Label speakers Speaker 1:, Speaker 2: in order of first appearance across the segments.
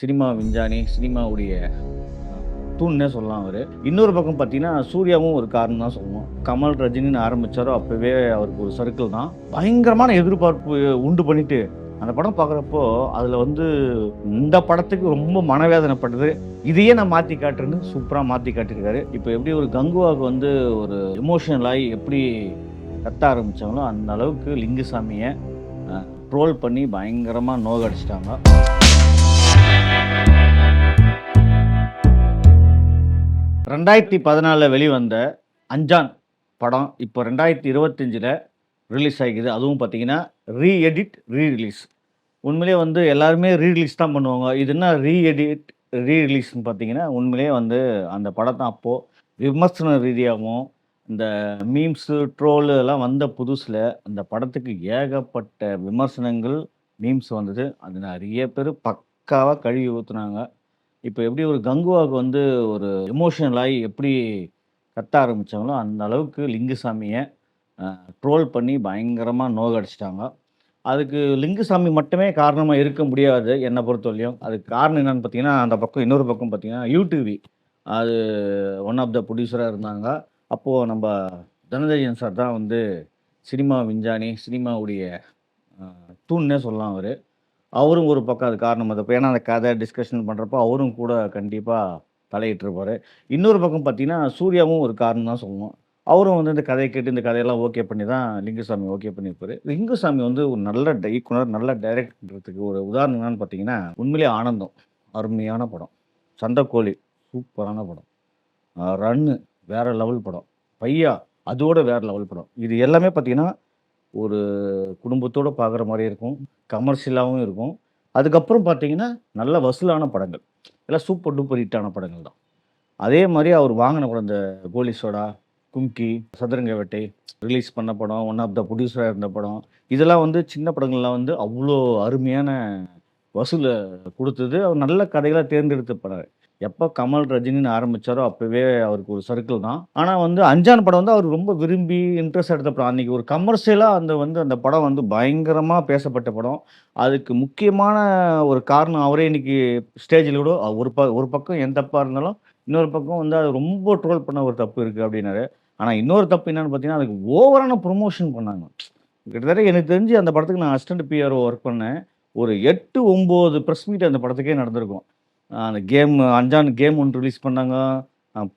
Speaker 1: Cinema விஞ்ஞானி சினிமாவுடைய தூண்னே சொல்லலாம் அவர். இன்னொரு பக்கம் பார்த்தீங்கன்னா சூர்யாவும் ஒரு காரணம் தான் சொல்லுவோம் கமல் ரஜினின்னு ஆரம்பித்தாரோ அப்போவே அவருக்கு ஒரு சர்க்கிள் தான். பயங்கரமான எதிர்பார்ப்பு உண்டு பண்ணிட்டு அந்த படம் பார்க்குறப்போ அதில் வந்து இந்த படத்துக்கு ரொம்ப மனவேதனைப்பட்டது இதையே நான் மாற்றி காட்டுறேன்னு சூப்பராக மாற்றி காட்டியிருக்காரு. இப்போ எப்படி ஒரு கங்குவாவுக்கு வந்து ஒரு எமோஷனல் ஆகி எப்படி கத்த ஆரம்பித்தாங்களோ அந்த அளவுக்கு லிங்குசாமியை ட்ரோல் பண்ணி பயங்கரமாக நோகடிச்சிட்டாங்க. ரெண்டாயிரத்தி பதினாலில் வெளிவந்த அஞ்சான் படம் இப்போ ரெண்டாயிரத்தி இருபத்தஞ்சில் ரிலீஸ் ஆகிக்குது. அதுவும் பார்த்தீங்கன்னா ரீ எடிட் ரீ ரிலீஸ் உண்மையிலே வந்து எல்லாருமே ரீ ரிலீஸ் தான் பண்ணுவாங்க. இது என்ன ரீ எடிட் ரீ ரிலீஸ்னு பார்த்தீங்கன்னா உண்மையிலே வந்து அந்த படத்தை அப்போது விமர்சன ரீதியாகவும் இந்த மீம்ஸு ட்ரோலு எல்லாம் வந்த புதுசில் அந்த படத்துக்கு ஏகப்பட்ட விமர்சனங்கள் மீம்ஸ் வந்தது. அது நிறைய பேர் பக் பக்காவாக கழுவி ஊற்றுனாங்க இப்போ எப்படி ஒரு கங்குவாவுக்கு வந்து ஒரு எமோஷனல் ஆகி எப்படி கத்த ஆரம்பித்தாங்களோ அந்த அளவுக்கு லிங்குசாமியை ட்ரோல் பண்ணி பயங்கரமாக நோகடிச்சிட்டாங்க. அதுக்கு லிங்குசாமி மட்டுமே காரணமாக இருக்க முடியாது என்னை பொறுத்தவரையும் அதுக்கு காரணம் என்னென்னு பார்த்தீங்கன்னா அந்த பக்கம் இன்னொரு பக்கம் பார்த்தீங்கன்னா யூடிவி அது ஒன் ஆஃப் த ப்ரொடியூசராக இருந்தாங்க. அப்போது நம்ம தனஞ்சயன் சார் தான் வந்து சினிமா விஞ்ஞானி சினிமாவுடைய தூண்னே சொல்லலாம் அவர். அவரும் ஒரு பக்கம் அது காரணம் அது ஏன்னா அந்த கதை டிஸ்கஷன் பண்ணுறப்போ அவரும் கூட கண்டிப்பாக தலையிட்டுருப்பார். இன்னொரு பக்கம் பார்த்தீங்கன்னா சூர்யாவும் ஒரு காரணம் தான் சொல்லணும். அவரும் வந்து இந்த கதையை கேட்டு இந்த கதையெல்லாம் ஓகே பண்ணி தான் லிங்குசாமி ஓகே பண்ணியிருப்பாரு. லிங்குசாமி வந்து ஒரு நல்ல இயக்குனர் நல்ல டைரக்டருக்கு ஒரு உதாரணம் என்னன்னு பார்த்தீங்கன்னா உண்மையிலே ஆனந்தம். அருமையான படம். சண்டைக்கோழி சூப்பரான படம். ரன்னு வேற லெவல் படம். பையா அதோட வேறு லெவல் படம். இது எல்லாமே பார்த்தீங்கன்னா ஒரு குடும்பத்தோடு பார்க்குற மாதிரி இருக்கும். கமர்ஷியலாகவும் இருக்கும். அதுக்கப்புறம் பார்த்தீங்கன்னா நல்ல வசூலான படங்கள். எல்லாம் சூப்பர் டூப்பர் ஹிட்டான படங்கள் தான். அதே மாதிரி அவர் வாங்கின படம் இந்த கோலி சோடா கும்கி சதுரங்க வேட்டை ரிலீஸ் பண்ண படம் ஒன் ஆஃப் த ப்ரொடியூசராக இருந்த படம். இதெல்லாம் வந்து சின்ன படங்கள்லாம் வந்து அவ்வளோ அருமையான வசூலை கொடுத்தது. அவர் நல்ல கதைகளாக தேர்ந்தெடுத்து படம். எப்போ கமல் ரஜினின்னு ஆரம்பித்தாரோ அப்போவே அவருக்கு ஒரு சர்க்கிள் தான். ஆனால் வந்து அஞ்சான் படம் வந்து அவர் ரொம்ப விரும்பி இன்ட்ரெஸ்ட் எடுத்த படம் அன்றைக்கி ஒரு கமர்ஷியலாக அந்த வந்து அந்த படம் வந்து பயங்கரமாக பேசப்பட்ட படம். அதுக்கு முக்கியமான ஒரு காரணம் அவரே இன்னைக்கு ஸ்டேஜில் கூட ஒரு ப ஒரு பக்கம் எந்த தப்பாக இருந்தாலும் இன்னொரு பக்கம் வந்து அது ரொம்ப ட்ரோல் பண்ண ஒரு தப்பு இருக்குது அப்படின்னாரு. ஆனால் இன்னொரு தப்பு என்னென்னு பார்த்தீங்கன்னா அதுக்கு ஓவரான ப்ரொமோஷன் பண்ணாங்க. கிட்டத்தட்ட எனக்கு தெரிஞ்சு அந்த படத்துக்கு நான் அசிஸ்டன்ட் பிஆர்ஓ ஒர்க் பண்ணேன். ஒரு எட்டு ஒம்பது ப்ரெஸ் மீட் அந்த படத்துக்கே நடந்திருக்கும். அந்த கேம் அஞ்சான் கேம் ஒன்று ரிலீஸ் பண்ணாங்க.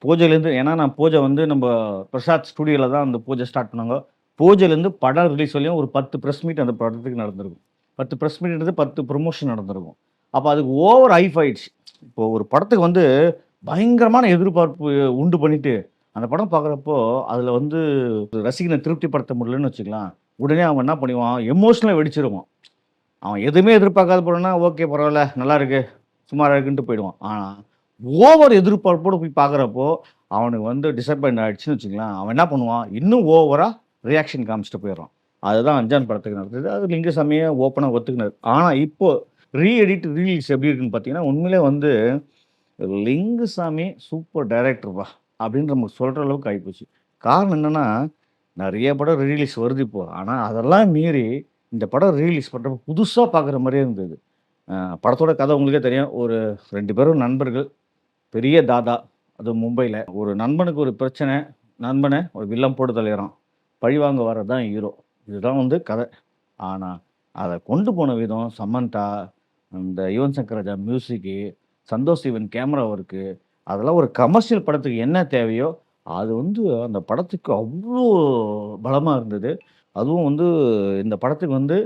Speaker 1: பூஜைலேருந்து ஏன்னா நான் பூஜை வந்து நம்ம பிரசாத் ஸ்டுடியோவில் தான் அந்த பூஜை ஸ்டார்ட் பண்ணாங்க. பூஜைலேருந்து படம் ரிலீஸ் வரையும் ஒரு பத்து ப்ரெஸ் மீட் அந்த படத்துக்கு நடந்திருக்கும். பத்து ப்ரெஸ் மீட்ன்றது பத்து ப்ரொமோஷன் நடந்திருக்கும். அப்போ அதுக்கு ஓவர் ஹைஃப் ஆயிடுச்சு. இப்போ ஒரு படத்துக்கு வந்து பயங்கரமான எதிர்பார்ப்பு உண்டு பண்ணிட்டு அந்த படம் பார்க்குறப்போ அதில் வந்து ரசிகனை திருப்திப்படுத்த முடியலன்னு வச்சுக்கலாம். உடனே அவன் என்ன பண்ணுவான்? எமோஷனலாக வெடிச்சிருவான். அவன் எதுவுமே எதிர்பார்க்காத போனா ஓகே பரவாயில்ல நல்லா இருக்குது சுமாராக இருக்குன்ட்டு போயிடுவான். ஆனால் ஓவர் எதிர்பார்ப்போடு போய் பார்க்குறப்போ அவனுக்கு வந்து டிசப்பாயிண்ட் ஆகிடுச்சுன்னு வச்சுக்கலாம் அவன் என்ன பண்ணுவான்? இன்னும் ஓவராக ரியாக்ஷன் காமிச்சிட்டு போயிடுறான். அதுதான் அஞ்சான் படத்துக்கு நடந்தது. அது லிங்குசாமியை ஓப்பனாக ஒத்துக்கினார். ஆனால் இப்போது ரீ எடிட் ரீலீஸ் எப்படி இருக்குன்னு பார்த்தீங்கன்னா உண்மையிலே வந்து லிங்குசாமி சூப்பர் டைரக்டர்ப்பா அப்படின்னு நம்ம சொல்கிற அளவுக்கு ஆகிப்போச்சு காரணம் என்னென்னா நிறைய படம் ரீலீஸ் வருது இப்போ. ஆனால் அதெல்லாம் மீறி இந்த படம் ரீலீஸ் பண்ணுறப்ப புதுசாக பார்க்குற மாதிரியே இருந்தது. படத்தோட கதை உங்களுக்கே தெரியும். ஒரு ரெண்டு பேரும் நண்பர்கள். பெரிய தாதா அது மும்பையில். ஒரு நண்பனுக்கு ஒரு பிரச்சனை. நண்பனை ஒரு வில்லம் போட்டு தலையிறான் பழிவாங்க வர்றது தான் ஹீரோ இதுதான் வந்து கதை. ஆனால் அதை கொண்டு போன விதம் சமந்தா இந்த Yuvan Shankar Raja music Santosh Sivan camera work அதெல்லாம் ஒரு கமர்ஷியல் படத்துக்கு என்ன தேவையோ அது வந்து அந்த படத்துக்கு அவ்வளோ பலமாக இருந்தது. அதுவும் வந்து இந்த படத்துக்கு வந்து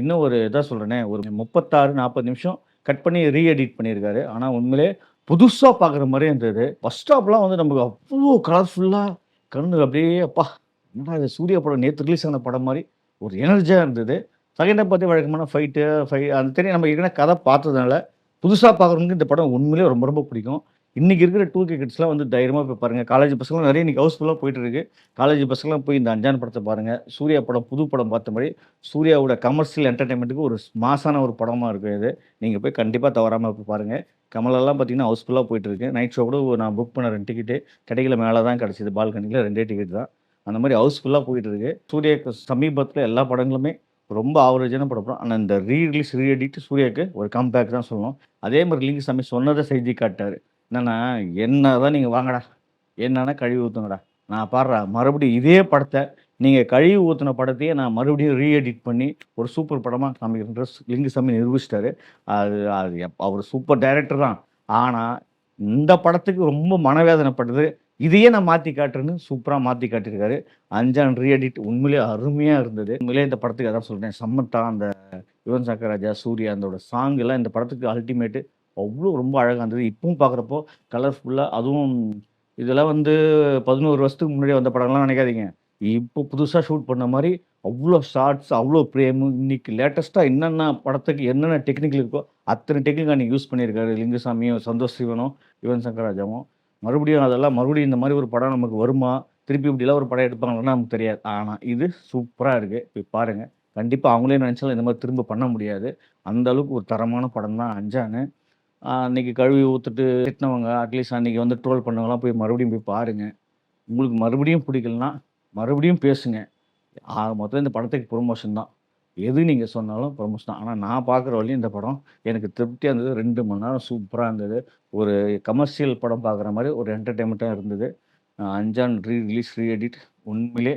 Speaker 1: இன்னும் ஒரு இதாக சொல்கிறேனே ஒரு முப்பத்தாறு நாற்பது நிமிஷம் கட் பண்ணி ரீ எடிட் பண்ணியிருக்காரு. ஆனால் உண்மையிலே புதுசாக பார்க்குற மாதிரியே இருந்தது. ஃபஸ்ட் ஸ்டாப்லாம் வந்து நமக்கு அவ்வளோ கலர்ஃபுல்லாக கண்ணு அப்படியே அப்பா என்னடா இது? சூர்யா படம் நேற்று ரிலீஸ் ஆன படம் மாதிரி ஒரு எனர்ஜியாக இருந்தது. செகண்டை பற்றி வழக்கமான ஃபைட்டு ஃபை அந்த தெரியும். நம்ம ஏற்கனவே கதை பார்த்ததுனால புதுசாக பார்க்குறவங்களுக்கு இந்த படம் உண்மையிலே ரொம்ப ரொம்ப பிடிக்கும். இன்றைக்கி இருக்கிற டூ கே கிட்ஸ்லாம் வந்து தைரியமாக போய் பாருங்கள் காலேஜ் பசங்களும் நிறைய இன்றைக்கி ஹவுஸ்ஃபுல்லாக போயிட்டு இருக்கு காலேஜ் பசங்களாம் போய் இந்த அஞ்சான் படத்தை பாருங்கள் சூர்யா படம் புது படம் பார்த்த மாதிரி சூர்யாவோட கமர்ஷியல் என்டர்டைன்மெண்ட்டுக்கு ஒரு மாசான ஒரு படமாக இருக்கும் இது. நீங்கள் போய் கண்டிப்பாக தவறாமல் போய் பாருங்கள் கமலெல்லாம் பார்த்தீங்கன்னா ஹவுஸ்ஃபுல்லாக போயிட்டு இருக்கு நைட் ஷோ கூட நான் புக் பண்ண ரெண்டு டிக்கெட்டு கிடைக்கல மேலே தான் கிடச்சிது. பால்கனியில் ரெண்டே டிக்கெட் தான். அந்த மாதிரி ஹவுஸ்ஃபுல்லாக போயிட்டு இருக்கு சூர்யாவுக்கு சமீபத்தில் எல்லா படங்களுமே ரொம்ப ஆவரேஜான படம். ஆனால் இந்த ரீ ரிலீஸ் ரீ எடிட் சூர்யாவுக்கு ஒரு கம்பேக் தான் சொல்லணும். அதே மாதிரி லிங்க் சாமி சொன்னதை செய்தி காட்டார் என்னன்னா என்னதான் நீங்கள் வாங்கடா என்னன்னா கழுவி ஊற்றுங்கடா நான் பாடுறா மறுபடியும் இதே படத்தை நீங்கள் கழுவி ஊற்றின படத்தையே நான் மறுபடியும் ரீஎடிட் பண்ணி ஒரு சூப்பர் படமாக காமிக்கின்ற லிங்குசாமி நிரூபிச்சிட்டாரு. அது அது எப்- அவர் சூப்பர் டைரக்டர் தான். ஆனால் இந்த படத்துக்கு ரொம்ப மனவேதனைப்பட்டது இதையே நான் மாற்றி காட்டுறேன்னு சூப்பராக மாற்றி காட்டியிருக்காரு. அஞ்சான் ரீஎடிட் உண்மையிலே அருமையாக இருந்தது. உண்மையிலே இந்த படத்துக்கு அதான் சொல்கிறேன் சம்மத்தா அந்த யுவன் சங்கர் ராஜா சூர்யா அந்தோட சாங் எல்லாம் இந்த படத்துக்கு அல்டிமேட்டு அவ்வளோ ரொம்ப அழகாக இருந்தது. இப்பவும் பார்க்குறப்போ கலர்ஃபுல்லாக அதுவும் இதெல்லாம் வந்து பதினோரு வருஷத்துக்கு முன்னாடி வந்த படங்கள்லாம் நினைக்காதீங்க. இப்போ புதுசாக ஷூட் பண்ண மாதிரி அவ்வளோ ஷார்ட்ஸ் அவ்வளோ பிரேம் இன்னைக்கு லேட்டஸ்ட்டாக என்னென்ன படத்துக்கு என்னென்ன டெக்னிக்கல் இருக்கோ அத்தனை டெக்னிக் அன்றைக்கி யூஸ் பண்ணியிருக்காரு லிங்குசாமியும் சந்தோஷ் சிவனும் யுவன் சங்கர் ராஜாவும் மறுபடியும் அதெல்லாம் மறுபடியும் இந்த மாதிரி ஒரு படம் நமக்கு வருமா? திருப்பி இப்படிலாம் ஒரு படம் எடுப்பாங்களா நமக்கு தெரியாது. ஆனால் இது சூப்பராக இருக்குது போய் பாருங்கள் கண்டிப்பாக அவங்களே நினச்சாலும் இந்த மாதிரி திரும்ப பண்ண முடியாது. அந்த அளவுக்கு ஒரு தரமான படம் தான் அஞ்சானு அன்னைக்கு கழுவி ஊற்றுட்டு திட்டினவங்க அட்லீஸ்ட் அன்னைக்கு வந்து ட்ரோல் பண்ணவங்களாம் போய் மறுபடியும் போய் பாருங்கள் உங்களுக்கு மறுபடியும் பிடிக்கலனா மறுபடியும் பேசுங்க. ஆக மொத்தம் இந்த படத்துக்கு ப்ரொமோஷன் தான். எது நீங்கள் சொன்னாலும் ப்ரொமோஷன் தான். ஆனால் நான் பார்க்குற வழியும் இந்த படம் எனக்கு திருப்தியாக இருந்தது. ரெண்டு மணி நேரம் சூப்பராக இருந்தது. ஒரு கமர்ஷியல் படம் பார்க்குற மாதிரி ஒரு என்டர்டெயின்மெண்ட்டாக இருந்தது. அஞ்சாம் ரீ ரிலீஸ் ரீ எடிட் உண்மையிலே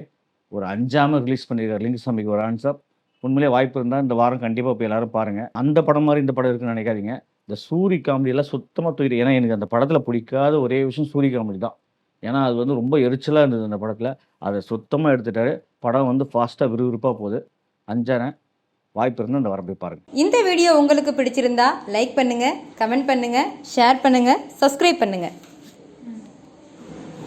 Speaker 1: ஒரு அஞ்சாமல் ரிலீஸ் பண்ணியிருக்காரு லிங்குசாமிக்கு ஒரு ஆன்சர் உண்மையிலே வாய்ப்பு இருந்தால் இந்த வாரம் கண்டிப்பாக போய் எல்லாரும் பாருங்கள் அந்த படம் மாதிரி இந்த படம் இருக்குன்னு நினைக்காதீங்க. இந்த சூரி காமெடியெல்லாம் சுத்தமாக தூக்கிட்டு ஏன்னா எனக்கு அந்த படத்தில் பிடிக்காத ஒரே விஷயம் சூரி காமெடி தான். ஏன்னா அது வந்து ரொம்ப எரிச்சலாக இருந்தது அந்த படத்தில். அதை சுத்தமாக எடுத்துட்டாரு. படம் வந்து ஃபாஸ்ட்டாக விறுவிறுப்பாக போகுது. அஞ்சான வாய்ப்பு இருந்தால் அந்த வரப்பை போய் பாருங்கள்
Speaker 2: இந்த வீடியோ உங்களுக்கு பிடிச்சிருந்தா லைக் பண்ணுங்கள் கமெண்ட் பண்ணுங்கள் ஷேர் பண்ணுங்கள் சப்ஸ்கிரைப் பண்ணுங்கள்